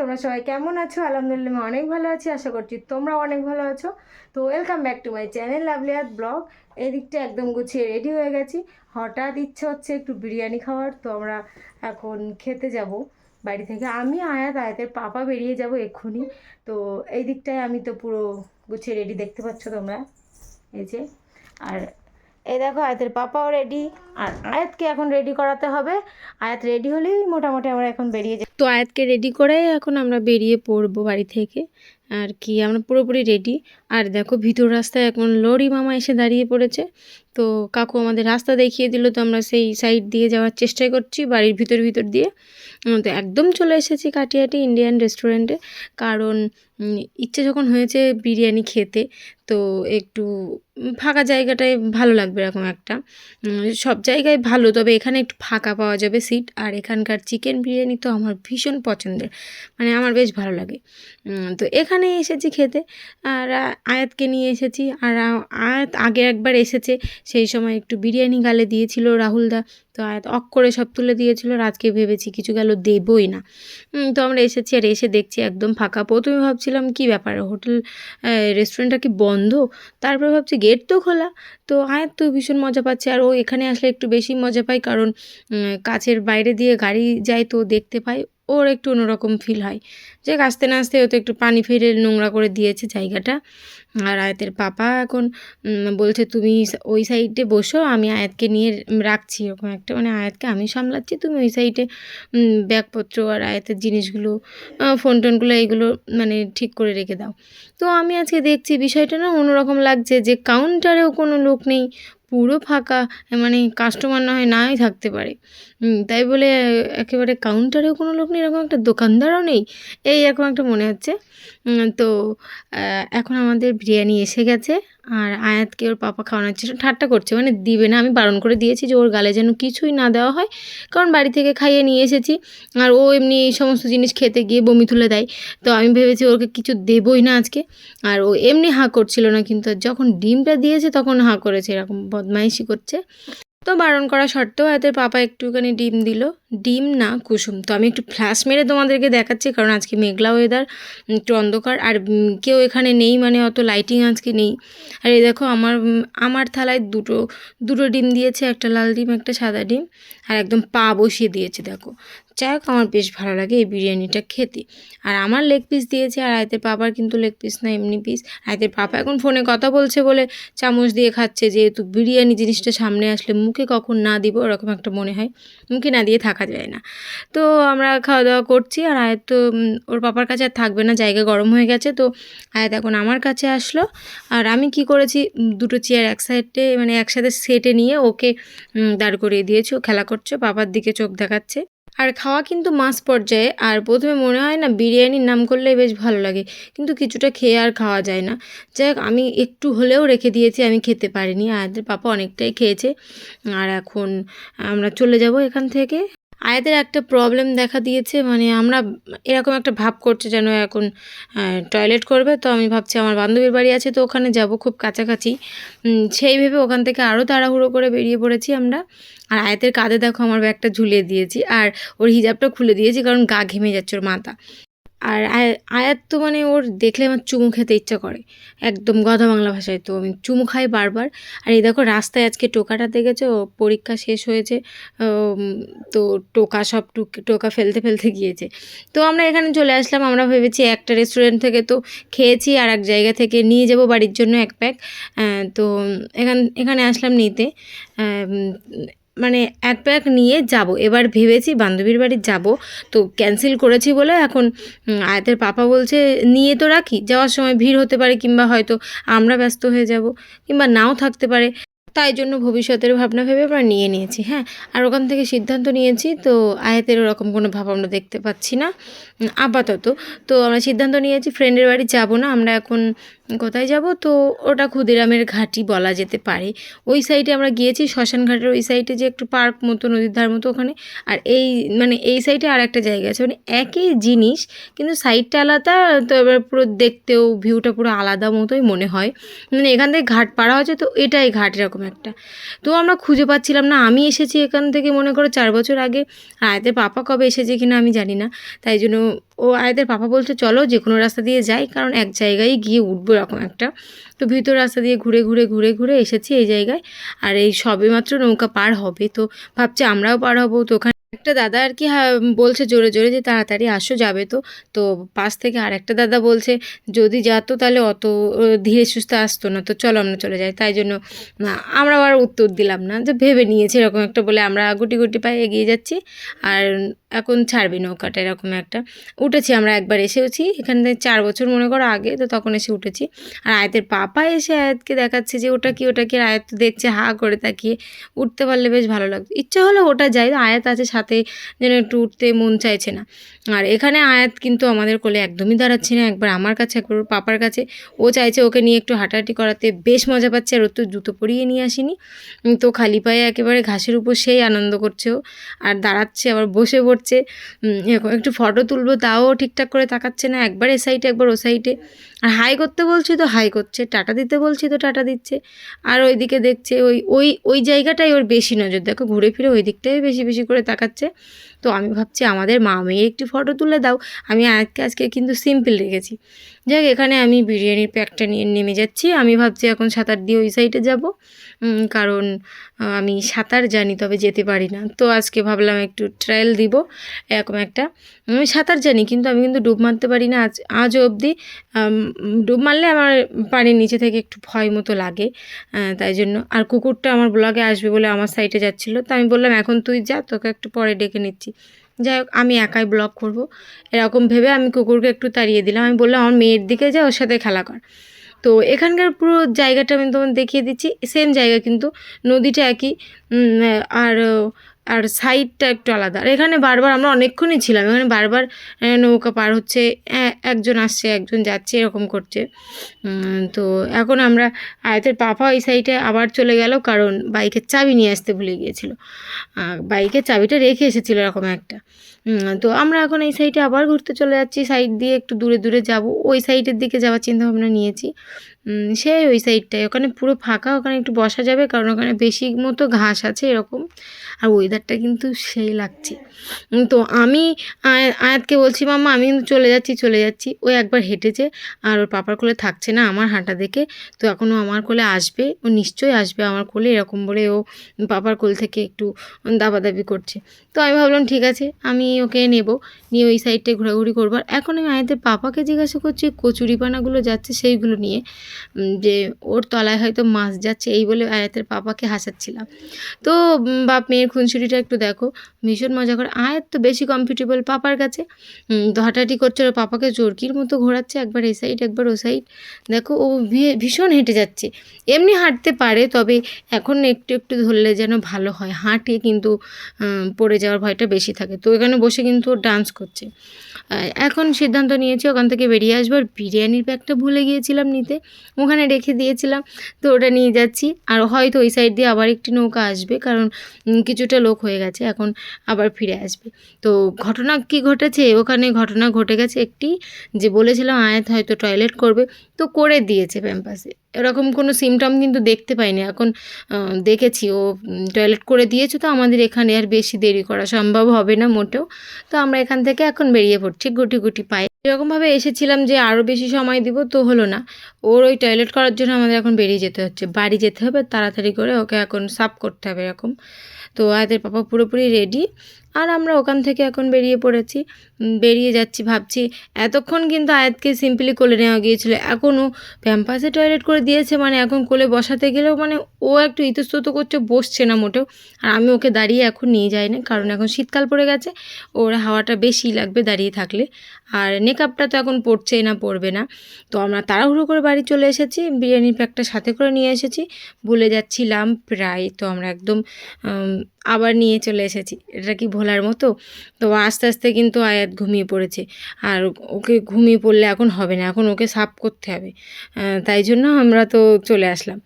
তোমরা সবাই কেমন আছো? আলহামদুলিল্লাহ আমি অনেক ভালো আছি, আশা করছি তোমরা অনেক ভালো আছো। তো welcome back to my channel lovely art blog এদিকটা একদম গুছিয়ে রেডি হয়ে গেছি। হঠাৎ ইচ্ছে হচ্ছে একটু বিরিয়ানি খাওয়ার, তো আমরা এখন খেতে যাব। বাড়ি থেকে আমি, আয়াত, আয়াতের পাপা বেরিয়ে যাব এক্ষুনি। তো এই দিকটায় আমি তো পুরো গুছিয়ে রেডি দেখতে পাচ্ছ তোমরা। এই যে, আর এই দেখো, আয়াতের পাপাও রেডি আর আয়াতকে এখন রেডি করাতে হবে। আয়াত রেডি হলেই মোটামুটি আমরা এখন বেরিয়ে যাই তো আয়াতকে রেডি করে এখন আমরা বেরিয়ে পড়ব বাড়ি থেকে। আর কি, আমরা পুরোপুরি রেডি আর দেখো, ভিতর রাস্তায় এখন লরি মামা এসে দাঁড়িয়ে পড়েছে। তো কাকু আমাদের রাস্তা দেখিয়ে দিল, তো আমরা সেই সাইড দিয়ে যাওয়ার চেষ্টা করছি বাড়ির ভিতর ভিতর দিয়ে। তো একদম চলে এসেছি কাটিয়াটি ইন্ডিয়ান রেস্টুরেন্টে কারণ ইচ্ছে যখন হয়েছে বিরিয়ানি খেতে, তো একটু ফাঁকা জায়গাটায় ভালো লাগবে এরকম একটা। সব জায়গায় ভালো, তবে এখানে একটু ফাঁকা পাওয়া যাবে সিট আর এখানকার চিকেন বিরিয়ানি তো আমার ভীষণ পছন্দের মানে আমার বেশ ভালো লাগে। তো এখানে এসেছি খেতে। আর আয়াতকে নিয়ে এসেছি। আর আয়াত আগে একবার এসেছে, সেই সময় একটু বিরিয়ানি গালে দিয়েছিল রাহুলদা তো অক করে সব তুলে দিয়েছিল রাতকে ভেবেছি কিছু গেল দেবই না। তো আমরা এসেছি আর এসে দেখছি একদম ফাঁকা প্রথমে ভাবছিলাম, কি ব্যাপার? হোটেল রেস্টুরেন্টটা কি বন্ধ? তারপরে ভাবছি, গেট তো খোলা। তো আয়াত তো ভীষণ মজা পাচ্ছে। আর ও এখানে আসলে একটু বেশি মজা পায়, কারণ কাছের বাইরে দিয়ে গাড়ি যায় তো দেখতে পায়। ওর একটু অন্যরকম ফিল হয়। যে আসতে না আসতে ও তো একটু পানি ফেলে নোংরা করে দিয়েছে জায়গাটা। আর আয়াতের পাপা এখন বলছে, তুমি ওই সাইডে বসো, আমি আয়াতকে নিয়ে রাখছি। এরকম একটা মানে আয়াতকে আমি সামলাচ্ছি, তুমি ওই সাইডে ব্যাগপত্র আর আয়াতের জিনিসগুলো ফোন টোনগুলো এইগুলো মানে ঠিক করে রেখে দাও। তো আমি আজকে দেখছি বিষয়টা না অন্যরকম লাগছে যে কাউন্টারেও কোনো লোক নেই, পুরো ফাঁকা মানে কাস্টমার না হয়, নাই থাকতে পারে। তাই বলে একেবারে কাউন্টারেও কোনো লোক নেই, এরকম একটা দোকানদারও নেই। এই এরকম একটা মনে হচ্ছে। তো এখন আমাদের বিরিয়ানি এসে গেছে আর আয়াতকে ওর পাপা খাওয়ানোর জন্য ঠাট্টা করছে। মানে দিবে না, আমি বারণ করে দিয়েছি যে ওর গালে যেন কিছুই না দেওয়া হয়, কারণ বাড়ি থেকে খাইয়ে নিয়ে এসেছি আর ও এমনি এই সমস্ত জিনিস খেতে গিয়ে বমি তুলে দেয়। তো আমি ভেবেছি ওকে কিছু দেবই না আজকে। আর ও এমনি হাঁ করছিল না, কিন্তু যখন ডিমটা দিয়েছে তখন হাঁ করেছে, এরকম বদমাইশি করছে। তো বারণ করা সত্ত্বেও এদের পাপা একটুখানি ডিম দিল। ডিম না, কুসুম। তো আমি একটু ফ্ল্যাশ মেরে তোমাদেরকে দেখাচ্ছি, কারণ আজকে মেঘলা ওয়েদার একটু অন্ধকার। আর কেউ এখানে নেই মানে অত লাইটিং আজকে নেই। আর এই দেখো আমার আমার থালায় দুটো দুটো ডিম দিয়েছে, একটা লাল ডিম, একটা সাদা ডিম। আর একদম পা বসিয়ে দিয়েছে, দেখো। যাই হোক, আমার বেশ ভালো লাগে এই বিরিয়ানিটা খেতে। আর আমার লেগ পিস দিয়েছে, আর আয়তের পাপার কিন্তু লেগ পিস না, এমনি পিস আয়তের পাপা এখন ফোনে কথা বলছে বলে চামচ দিয়ে খাচ্ছে, যেহেতু বিরিয়ানি জিনিসটা সামনে আসলে মুখে কখন না দিব ওরকম একটা মনে হয়, মুখে না দিয়ে থাকা যায় না। তো আমরা খাওয়া দাওয়া করছি, আর আয়াত তো ওর পাপার কাছে আর থাকবে না, জায়গা গরম হয়ে গেছে, তো আয়াত এখন আমার কাছে আসলো। আর আমি কি করেছি দুটো চেয়ার এক সাইডে মানে একসাথে সেটে নিয়ে ওকে দাঁড় করিয়ে দিয়েছি, ও খেলা করছে বাবার দিকে চোখ দেখাচ্ছে। আর খাওয়া কিন্তু মাছ পর্যায়ে। আর প্রথমে মনে হয় না বিরিয়ানির নাম করলে বেশ ভালো লাগে, কিন্তু কিছুটা খেয়ে আর খাওয়া যায় না। যাই আমি একটু হলেও রেখে দিয়েছি, আমি খেতে পারিনি। আর পাপা অনেকটাই খেয়েছে। আর এখন আমরা চলে যাব এখান থেকে। আয়াতের একটা প্রবলেম দেখা দিয়েছে মানে আমরা এরকম একটা ভাব করছে যেন এখন টয়লেট করবে। তো আমি ভাবছি আমার বান্ধবীর বাড়ি আছে, তো ওখানে যাব খুব কাছাকাছি। সেই ভেবে ওখান থেকে আরও তাড়াহুড়ো করে বেরিয়ে পড়েছি আমরা। আর আয়াতের কাঁধে দেখো আমার ব্যাগটা ঝুলিয়ে দিয়েছি, আর ওর হিজাবটা খুলে দিয়েছি, কারণ গা ঘেমে যাচ্ছে ওর মাথা। আর আয়- আয়াত তো মানে ওর দেখলে আমার চুমু খেতে ইচ্ছা করে। একদম গধা বাংলা ভাষায় তো আমি চুমু খাই বারবার। আর এই দেখো রাস্তায় আজকে টোকাটা দেখেছ? পরীক্ষা শেষ হয়েছে তো টোকা সব টুক- ফেলতে ফেলতে গিয়েছে। তো আমরা এখানে চলে আসলাম, আমরা ভেবেছি একটা রেস্টুরেন্ট থেকে তো খেয়েছি, আর এক জায়গা থেকে নিয়ে যাব বাড়ির জন্য এক প্যাক তো এখান, এখানে আসলাম নিতে। মানে এক প্যাক নিয়ে যাব। এবার ভেবেছি বান্ধবীর বাড়ি যাব। তো ক্যান্সেল করেছি বলে এখন আয়াতের পাপা বলছে, নিয়ে তো রাখি, যাওয়ার সময় ভিড় হতে পারে কিংবা হয়তো আমরা ব্যস্ত হয়ে যাব, কিংবা নাও থাকতে পারে। তাই জন্য ভবিষ্যতের ভাবনা ভেবে আমরা নিয়ে নিয়েছি হ্যাঁ। আর ওখান থেকে সিদ্ধান্ত নিয়েছি, তো আয়াতের ওরকম কোনো ভাব আমরা দেখতে পাচ্ছি না আপাতত। তো আমরা সিদ্ধান্ত নিয়েছি ফ্রেন্ডের বাড়ি যাব না, আমরা এখন কোথায় যাব? তো ওটা ক্ষুদিরামের ঘাটি বলা যেতে পারে। ওই সাইডে আমরা গিয়েছি শ্মশান ঘাটের ওই সাইডে যে একটু পার্ক মতো, নদীর ধার মতো ওখানে। আর এই মানে এই সাইডে আর একটা জায়গা আছে। মানে একই জিনিস, কিন্তু সাইডটা আলাদা, তো এবার পুরো দেখতেও ভিউটা পুরো আলাদা মতোই মনে হয়। মানে এখান থেকে ঘাট পাড়া হচ্ছে তো এটাই ঘাট এরকম একটা। তো আমরা খুঁজে পাচ্ছিলাম না, আমি এসেছি এখান থেকে মনে করো চার বছর আগে। আর আয়াতের পাপা কবে এসেছে কিনা আমি জানি না। তাই জন্য ও আয়াদের পাপা বলছে, চলো যে কোনো রাস্তা দিয়ে যাই, কারণ এক জায়গায় গিয়ে উঠবো এরকম একটা। তো ভিতর রাস্তা দিয়ে ঘুরে ঘুরে ঘুরে ঘুরে এসেছি এই জায়গায়। আর এই সবে মাত্র নৌকা পার হবে, তো ভাবছি আমরাও পার হব, তো ওখানে একটা দাদা আর কি হা- বলছে জোরে জোরে যে তাড়াতাড়ি আসো, যাবে তো। তো পাশ থেকে আর একটা দাদা বলছে, যদি যেত তাহলে অত ধীরে সুস্থে আসতো না, তো চলো আমরা চলে যাই। তাই জন্য আমরা আর উত্তর দিলাম না, যে ভেবে নিয়েছি এরকম একটা বলে, আমরা গুটি গুটি পায়ে এগিয়ে যাচ্ছি, আর এখন ছাড়বে নৌকাটা, এরকম একটা। উঠেছি আমরা একবার এসেওছি, এখান থেকে চার বছর মনে করো আগে, তো তখন এসে উঠেছি। আর আয়াতের পাপা এসে আয়াতকে দেখাচ্ছে যে, ওটা কি ওটা কি? আয়াত দেখছে, হা করে তাকিয়ে, উঠতে পারলে বেশ ভালো লাগতো। ইচ্ছে হলো ওটা যাই, আয়াত আছে সাথে যেন একটু উঠতে মন চাইছে না। আর এখানে আয়াত কিন্তু আমাদের কোলে একদমই দাঁড়াচ্ছে না। একবার আমার কাছে, একবার পাপার কাছে। ও চাইছে ওকে নিয়ে একটু হাঁটাহাঁটি করাতে। বেশ মজা পাচ্ছে আর ও তো জুতো পরিয়ে নিয়ে আসিনি। তো খালি পায়ে একেবারে ঘাসের উপর সেই আনন্দ করছে ও। আর দাঁড়াচ্ছে, আবার বসে পড়ছে। একটু ফটো তুলবো, তাও ঠিকঠাক করে তাকাচ্ছে না। একবার এ সাইডে একবার ও সাইডে আর হাই করতে বলছি তো হাই করছে। টাটা দিতে বলছি তো, টাটা দিচ্ছে। আর ওইদিকে দেখছে ওই ওই ওই জায়গাটাই ওর বেশি নজর। দেখো, ঘুরে ফিরে ওই দিকটাই বেশি বেশি করে তাকাচ্ছে। তো আমি ভাবছি আমাদের মা মেয়ে একটি ফটো তুলে দাও। আমি আজকে আজকে কিন্তু সিম্পল রেখেছি যাই হোক, এখানে আমি বিরিয়ানির প্যাকটা নিয়ে নেমে যাচ্ছি। আমি ভাবছি এখন সাঁতার দিয়ে ওই সাইডে যাব। কারণ আমি সাঁতার জানি তবে যেতে পারি না। তো আজকে ভাবলাম একটু ট্রায়াল দিব এরকম একটা। আমি সাঁতার জানি কিন্তু আমি কিন্তু ডুব মারতে পারি না। আজ আজও অবধি ডুব মারলে আমার পানির নিচে থেকে একটু ভয় মতো লাগে। তাই জন্য। আর কুকুরটা আমার ব্লগে আসবে বলে আমার সাইডে যাচ্ছিল। তো আমি বললাম এখন তুই যা তোকে একটু পরে ডেকে নিচ্ছি। যাই হোক, আমি একাই ব্লগ করব। এরকম ভেবে আমি কুকুরকে একটু তাড়িয়ে দিলাম। আমি বললাম, আমার মেয়ের দিকে যা, ওর সাথে খেলা কর। তো এখানকার পুরো জায়গাটা আমি তোমার দেখিয়ে দিচ্ছি। সেম জায়গা কিন্তু নদীটা একই। আর আর সাইডটা একটু আলাদা। আর এখানে বারবার আমরা অনেকক্ষণই ছিলাম। এখানে বারবার নৌকা পার হচ্ছে একজন আসছে, একজন যাচ্ছে, এরকম করছে। তো এখন আমরা আয়তের পাপা ওই সাইডে আবার চলে গেল কারণ বাইকের চাবি নিয়ে আসতে ভুলে গিয়েছিল। বাইকের চাবিটা রেখে এসেছিল এরকম একটা। তো আমরা এখন এই সাইডে আবার ঘুরতে চলে যাচ্ছি। সাইড দিয়ে একটু দূরে দূরে যাব। ওই সাইডের দিকে যাওয়ার চিন্তা ভাবনা নিয়েছি। সেই ওই সাইডটায় ওখানে পুরো ফাঁকা, ওখানে একটু বসা যাবে, কারণ ওখানে বেশি মতো ঘাস আছে এরকম। আর ওয়েদারটা কিন্তু সেই লাগছে। তো আমি আয়- আয়াতকে বলছি, মাম্মা, আমি কিন্তু চলে যাচ্ছি চলে যাচ্ছি। ও একবার হেঁটেছে, আর ওর পাপার কোলে থাকছে না আমার হাঁটা দেখে। তো এখনও আমার কোলে আসবে, ও নিশ্চয়ই আসবে আমার কোলে, এরকম বলে ও পাপার কোল থেকে একটু দাবাদাবি করছে। তো আমি ভাবলাম, ঠিক আছে, আমি ওকে নেব। নিয়ে ওই সাইডটায় ঘোরাঘুরি করব আর এখন আমি আয়াতের পাপাকে জিজ্ঞাসা করছি, কচুরিপানাগুলো যাচ্ছে সেইগুলো নিয়ে। যে ওর তলায় হয়তো মাছ যাচ্ছে, এই বলে আয়াতের পাপাকে হাসাচ্ছিলাম। তো বাপ মেয়ের খুনসুটিটা একটু দেখো। ভীষণ মজা করে। আয়াত তো বেশি কমফর্টেবল পাপার কাছে। হাঁটাহাঁটি করছে ওর পাপাকে, চরকির মতো ঘোরাচ্ছে একবার এই সাইড একবার ও সাইড দেখো, ও ভীষণ হেঁটে যাচ্ছে। এমনি হাঁটতে পারে, তবে এখন একটু একটু ধরলে যেন ভালো হয়। হাঁটে কিন্তু পড়ে যাওয়ার ভয়টা বেশি থাকে। তো এখানে বসে কিন্তু ডান্স করছে। এখন সিদ্ধান্ত নিয়েছি, ওখান থেকে বেরিয়ে আসব। আর বিরিয়ানির ব্যাগটা ভুলে গিয়েছিলাম নিতে। ওখানে রেখে দিয়েছিলাম। তো ওটা নিয়ে যাচ্ছি। আর হয়তো ওই সাইড দিয়ে আবার একটি নৌকা আসবে, কারণ কিছুটা লোক হয়ে গেছে, এখন আবার ফিরে আসবে। তো ঘটনা কি ঘটেছে? ওখানে ঘটনা ঘটে গেছে একটি, যে বলেছিলাম আয়াত হয়তো টয়লেট করবে। তো করে দিয়েছে প্যাম্পাসে এরকম কোনো সিমটম কিন্তু দেখতে পাইনি। এখন দেখেছি, ও টয়লেট করে দিয়েছে তো আমাদের এখানে আর বেশি দেরি করা সম্ভব হবে না মোটেও। তো আমরা এখান থেকে এখন বেরিয়ে পড়ছি, গুটি গুটি পায়ে। এরকমভাবে এসেছিলাম যে আরও বেশি সময় দিব তো হলো না। ওর ওই টয়লেট করার জন্য আমাদের এখন বেরিয়ে যেতে হচ্ছে। বাড়ি যেতে হবে, তাড়াতাড়ি করে ওকে এখন সাফ করতে হবে এরকম। তো আয়াতের পাপা পুরোপুরি রেডি আর আমরা ওখান থেকে এখন বেরিয়ে পড়েছি। বেরিয়ে যাচ্ছি, ভাবছি। এতক্ষণ কিন্তু আয়াতকে সিম্পলি কোলে নেওয়া গিয়েছিল। এখনও প্যাম্পাসে টয়লেট করে দিয়েছে মানে এখন কোলে বসাতে গেলেও মানে ও একটু ইতস্তত করছে, বসছে না মোটেও। আর আমি ওকে দাঁড়িয়ে এখন নিয়ে যাই না কারণ এখন শীতকাল পড়ে গেছে। ওর হাওয়াটা বেশি লাগবে দাঁড়িয়ে থাকলে। আর মেকআপটা তো এখন পড়ছেই না পড়বে না। তো আমরা তাড়াহুড়ো করে বাড়ি চলে এসেছি বিরিয়ানির প্যাকটা সাথে করে নিয়ে এসেছি। ভুলে যাচ্ছিলাম প্রায়, তো আমরা একদম আবার নিয়ে চলে এসেছি। এটা কি ভোলার মতো। তো আস্তে আস্তে কিন্তু আয়াত ঘুমিয়ে পড়েছে। আর ওকে ঘুমিয়ে পড়লে এখন হবে না, এখন ওকে সাফ করতে হবে। তাই জন্য আমরা তো চলে আসলাম।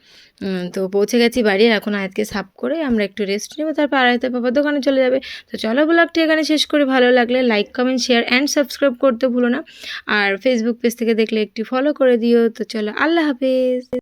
তো পৌঁছে গেছি বাড়ি এখন আয়াতকে সাফ করে আমরা একটু রেস্ট নেব। তারপর আয়াতের বাবার দোকানে চলে যাবে। তো চলো ব্লগটি এখানে শেষ করে। ভালো লাগলে like comment share and subscribe করতে ভুলো না। আর ফেসবুক পেজ থেকে দেখলে একটি ফলো করে দিও। তো চলো আল্লাহ হাফেজ।